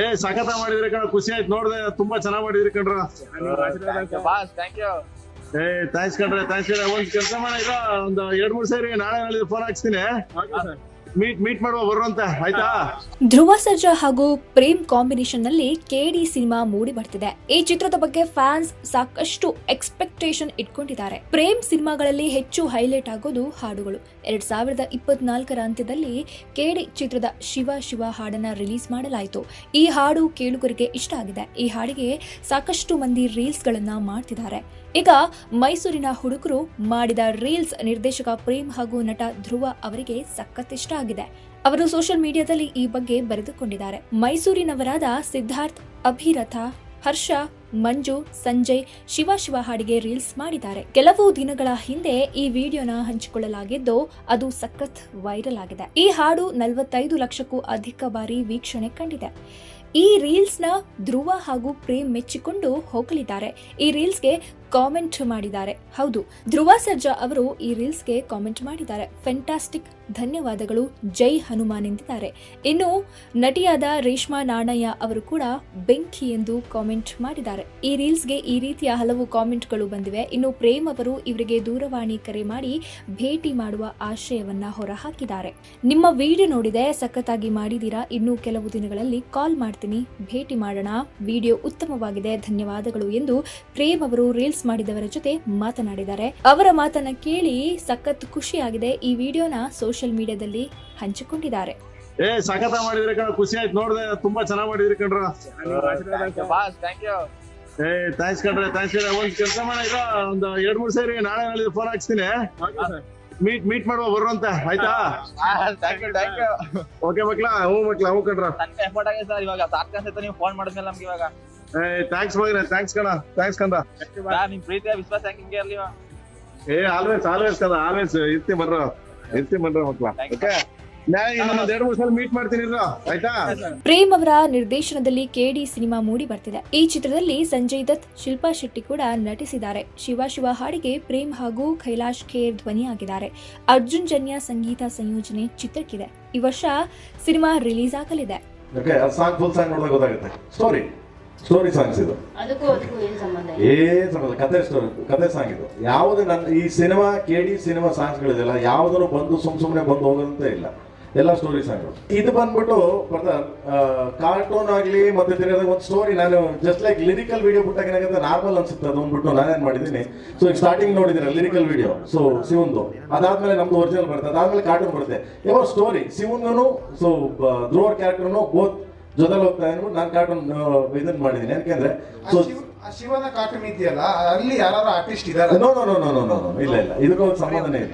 ಏ ಸಖತ ಮಾಡಿದ್ರಿ ಕಣ, ಖುಷಿ ಆಯ್ತು ನೋಡ್ದೆ, ತುಂಬಾ ಚೆನ್ನಾಗ್ ಮಾಡಿದ್ರಿ ಕಣ್ರ. ಏ ಥ್ಯಾಂಕ್ಸ್ ಕಣ್ರೆ ಥ್ಯಾಂಕ್ಸ್ ಒಂದ್ ಕೆಲಸ ಮಾಡ ಒಂದ್ ಎರಡ್ ಮೂರ್ ಸಾರಿ ನಾಳೆ ನಾಳೆ ಫೋನ್ ಹಾಕ್ಸ್ತೀನಿ. ಮೀಟ್ ಮೀಟ್ ಮಾಡುವ ಆಯ್ತಾ? ಧ್ರುವ ಸರ್ಜಾ ಹಾಗೂ ಪ್ರೇಮ್ ಕಾಂಬಿನೇಷನ್ನಲ್ಲಿ ಕೆಡಿ ಸಿನಿಮಾ ಮೂಡಿ ಬರ್ತಿದೆ. ಈ ಚಿತ್ರದ ಬಗ್ಗೆ ಫ್ಯಾನ್ಸ್ ಸಾಕಷ್ಟು ಎಕ್ಸ್ಪೆಕ್ಟೇಷನ್ ಇಟ್ಕೊಂಡಿದ್ದಾರೆ. ಪ್ರೇಮ್ ಸಿನಿಮಾಗಳಲ್ಲಿ ಹೆಚ್ಚು ಹೈಲೈಟ್ ಆಗೋದು ಹಾಡುಗಳು. ಎರಡ್ ಸಾವಿರದ ಇಪ್ಪತ್ನಾಲ್ಕರ ಅಂತ್ಯದಲ್ಲಿ ಕೆಡಿ ಚಿತ್ರದ ಶಿವ ಶಿವ ಹಾಡನ್ನ ರಿಲೀಸ್ ಮಾಡಲಾಯಿತು. ಈ ಹಾಡು ಕೇಳುಗರಿಗೆ ಇಷ್ಟ ಆಗಿದೆ. ಈ ಹಾಡಿಗೆ ಸಾಕಷ್ಟು ಮಂದಿ ರೀಲ್ಸ್ ಗಳನ್ನ ಮಾಡ್ತಿದ್ದಾರೆ. ಈಗ ಮೈಸೂರಿನ ಹುಡುಗರು ಮಾಡಿದ ರೀಲ್ಸ್ ನಿರ್ದೇಶಕ ಪ್ರೇಮ್ ಹಾಗೂ ನಟ ಧ್ರುವ ಅವರಿಗೆ ಸಖತ್ ಇಷ್ಟ ಆಗಿದೆ ಅವರು ಸೋಷಿಯಲ್ ಮೀಡಿಯಾದಲ್ಲಿ ಈ ಬಗ್ಗೆ ಬರೆದುಕೊಂಡಿದ್ದಾರೆ. ಮೈಸೂರಿನವರಾದ ಸಿದ್ಧಾರ್ಥ್, ಅಭಿರಥ, ಹರ್ಷ, ಮಂಜು, ಸಂಜಯ್, ಶಿವ ಶಿವ ಹಾಡಿಗೆ ರೀಲ್ಸ್ ಮಾಡಿದ್ದಾರೆ. ಕೆಲವು ದಿನಗಳ ಹಿಂದೆ ಈ ವಿಡಿಯೋನ ಹಂಚಿಕೊಳ್ಳಲಾಗಿದ್ದು ಅದು ಸಖತ್ ವೈರಲ್ ಆಗಿದೆ. ಈ ಹಾಡು ನಲವತ್ತೈದು ಲಕ್ಷಕ್ಕೂ ಅಧಿಕ ಬಾರಿ ವೀಕ್ಷಣೆ ಕಂಡಿದೆ. ಈ ರೀಲ್ಸ್ನ ಧ್ರುವ ಹಾಗೂ ಪ್ರೇಮ್ ಮೆಚ್ಚಿಕೊಂಡು ಹೋಗಲಿದ್ದಾರೆ. ಈ ರೀಲ್ಸ್ಗೆ ಕಾಮೆಂಟ್ ಮಾಡಿದ್ದಾರೆ. ಹೌದು, ಧ್ರುವ ಸರ್ಜಾ ಅವರು ಈ ರೀಲ್ಸ್ಗೆ ಕಾಮೆಂಟ್ ಮಾಡಿದ್ದಾರೆ. ಫೆಂಟಾಸ್ಟಿಕ್ ಧನ್ಯವಾದಗಳು. ಜೈ ಹನುಮಾನ್ ಎಂದಿದ್ದಾರೆ. ಇನ್ನು ನಟಿಯಾದ ರೇಷ್ಮಾ ನಾಣಯ್ಯ ಅವರು ಕೂಡ ಬೆಂಕಿ ಎಂದು ಕಾಮೆಂಟ್ ಮಾಡಿದ್ದಾರೆ. ಈ ರೀಲ್ಸ್ಗೆ ಈ ರೀತಿಯ ಹಲವು ಕಾಮೆಂಟ್ಗಳು ಬಂದಿವೆ. ಇನ್ನು ಪ್ರೇಮ್ ಅವರು ಇವರಿಗೆ ದೂರವಾಣಿ ಕರೆ ಮಾಡಿ ಭೇಟಿ ಮಾಡುವ ಆಶಯವನ್ನ ಹೊರಹಾಕಿದ್ದಾರೆ. ನಿಮ್ಮ ವಿಡಿಯೋ ನೋಡಿದೆ, ಸಖತ್ತಾಗಿ ಮಾಡಿದೀರಾ ಇನ್ನು ಕೆಲವು ದಿನಗಳಲ್ಲಿ ಕಾಲ್ ಮಾಡ್ತೀನಿ. ಭೇಟಿ ಮಾಡೋಣ. ವಿಡಿಯೋ ಉತ್ತಮವಾಗಿದೆ. ಧನ್ಯವಾದಗಳು ಎಂದು ಪ್ರೇಮ್ ಅವರು ರೀಲ್ಸ್ ಮಾಡಿದವರ ಜೊತೆ ಮಾತನಾಡಿದ್ದಾರೆ. ಅವರ ಮಾತನ್ನ ಕೇಳಿ ಸಖತ್ ಖುಷಿಯಾಗಿದೆ. ಈ ವಿಡಿಯೋನ ಸೋಷಿಯಲ್ ಮೀಡಿಯಾದಲ್ಲಿ ಹಂಚಿಕೊಂಡಿದ್ದಾರೆ. ಏ ಸಖತ ಮಾಡಿದ್ರೆ ಕಣ ಖುಷಿ ಆಯ್ತು. ನೋಡ್ದೆ ತುಂಬಾ ಚೆನ್ನಾಗಿ ಮಾಡಿದ್ರಿ ಕಣ್ರ. ಬಾಸ್ ಥ್ಯಾಂಕ್ ಯು ಏ ಥ್ಯಾಂಕ್ಸ್ ಕಣ್ರೆ ಥ್ಯಾಂಕ್ಸ್ ಕಣ್ರೆ. ಒಂದ್ ಕೆಲಸ ಮಾಡ ಈಗ ಒಂದ್ ಎರಡ್ ಮೂರ್ ಸೇರಿ ನಾಳೆ ನಾಳೆ ಫೋನ್ ಹಾಕ್ಸ್ತೀನಿ. ಮೀಟ್ ಮೀಟ್ ಮಾಡುವ ಬರುವಂತ. ಆಯ್ತಾ? Thank you thank you okay ಮಕ್ಳ ಹ್ಞೂ ಮಕ್ಳ ಹ್ಞೂ ಕಣ್ರ. ತನಕ ಎಫರ್ಟ್ ಆಗಿದೆ ಸರ್ ಇವಾಗ ಅನ್ಸುತ್ತೆ ನೀವು ಫೋನ್ ಮಾಡಿದ್ಮೇಲೆ ನಮ್ಗೆ ಇವಾಗ. ಥ್ಯಾಂಕ್ಸ್ ಮಗನ ಥ್ಯಾಂಕ್ಸ್ ಕಣ ಥ್ಯಾಂಕ್ಸ್ ಕಂದ ನಿಮ್ ಪ್ರೀತಿಯ ವಿಶ್ವಾಸ ಹೆಂಗೆ ಇರ್ಲಿ ಏ ಆಲ್ವೇಸ್ ಆಲ್ವೇಸ್ ಕದ ಆಲ್ವೇಸ್ ಇರ್ತಿ ಬರ್ರ ಇರ್ತಿ ಬರ್ರ ಮಕ್ಳ. ಓಕೆ ನಾ ಇನ್ನೊಂದ್ ಎರಡ್ ಮೂರ್ ಸಲ ಮೀಟ್ ಮಾಡ್ತೀನಿ ಇರ್ರ ಆಯ್ತಾ? ಪ್ರೇಮ್ ಅವರ ನಿರ್ದೇಶನದಲ್ಲಿ ಕೆಡಿ ಸಿನಿಮಾ ಮೂಡಿ ಬರ್ತಿದೆ. ಈ ಚಿತ್ರದಲ್ಲಿ ಸಂಜಯ್ ದತ್ ಶಿಲ್ಪಾ ಶೆಟ್ಟಿ ಕೂಡ ನಟಿಸಿದ್ದಾರೆ. ಶಿವ ಶಿವ ಹಾಡಿಗೆ ಪ್ರೇಮ್ ಹಾಗೂ ಕೈಲಾಶ್ ಖೇರ್ ಧ್ವನಿಯಾಗಿದ್ದಾರೆ ಅರ್ಜುನ್ ಜನ್ಯ ಸಂಗೀತ ಸಂಯೋಜನೆ ಚಿತ್ರಕ್ಕಿದೆ. ಈ ವರ್ಷ ಸಿನಿಮಾ ರಿಲೀಸ್ ಆಗಲಿದೆ. ಸ್ಟೋರಿ ಸಾಂಗ್ಸ್ ಇದು. ಏನ್ ಸಂಬಂಧ ಕತೆ ಸ್ಟೋರಿ ಕತೆ ಸಾಂಗ್ ಇದು. ಯಾವುದು ನನ್ನ ಈ ಸಿನಿಮಾ ಕೆ ಡಿ ಸಿನಿಮಾ ಸಾಂಗ್ಸ್ಗಳಿದೆಯಲ್ಲ ಯಾವುದನ್ನು ಬಂದು ಸುಮ್ ಸುಮ್ನೆ ಬಂದು ಹೋಗೋದಂತ ಇಲ್ಲ. ಎಲ್ಲ ಸ್ಟೋರಿ ಸಾಂಗ್ ಇದು ಬಂದ್ಬಿಟ್ಟು ಬರ್ತಾರೆ ಕಾರ್ಟೂನ್ ಆಗ್ಲಿ ಮತ್ತೆ ತಿರ್ಗಾದಾಗ ಒಂದು ಸ್ಟೋರಿ ನಾನು ಜಸ್ಟ್ ಲೈಕ್ ಲಿರಿಕಲ್ ವಿಡಿಯೋ ಬಿಟ್ಟಾಗ ಏನಾಗುತ್ತೆ ನಾರ್ಮಲ್ ಅನ್ಸುತ್ತೆ. ಅದು ಅಂದ್ಬಿಟ್ಟು ನಾನೇನ್ ಮಾಡಿದ್ದೀನಿ. ಸೊ ಈಗ ಸ್ಟಾರ್ಟಿಂಗ್ ನೋಡಿದಿರ ಲಿರಿಕಲ್ ವಿಡಿಯೋ ಸೊ ಶಿವಂದು. ಅದಾದ್ಮೇಲೆ ನಮ್ದು ಒರಿಜಿನಲ್ ಬರುತ್ತೆ. ಅದಾದ್ಮೇಲೆ ಕಾರ್ಟೂನ್ ಬರುತ್ತೆ. ಯಾವ ಸ್ಟೋರಿ ಶಿವನ್ಗೂ ಸೊ ಧ್ರುವ ಕ್ಯಾರೆಕ್ಟರ್ನು ಬೋತ್ ಜೊತೆಲಿ ಹೋಗ್ತಾ ಅಂದ್ಬಿಟ್ಟು ನಾನು ಕಾರ್ಟೂನ್ ಇದನ್ನ ಮಾಡಿದ್ದೀನಿ ಯಾಕೆಂದ್ರೆ ಶಿವನ ಕಾರ್ಟೂನ್ ಇದೆಯಲ್ಲ ಅಲ್ಲಿ ಯಾರು ಆರ್ಟಿಸ್ಟ್ ಇದ್ದಾರೆ? No no no no no no ಇಲ್ಲ ಇಲ್ಲ. ಇದಕ್ಕೂ ಒಂದು ಸಂಬಂಧನೇ ಇಲ್ಲ.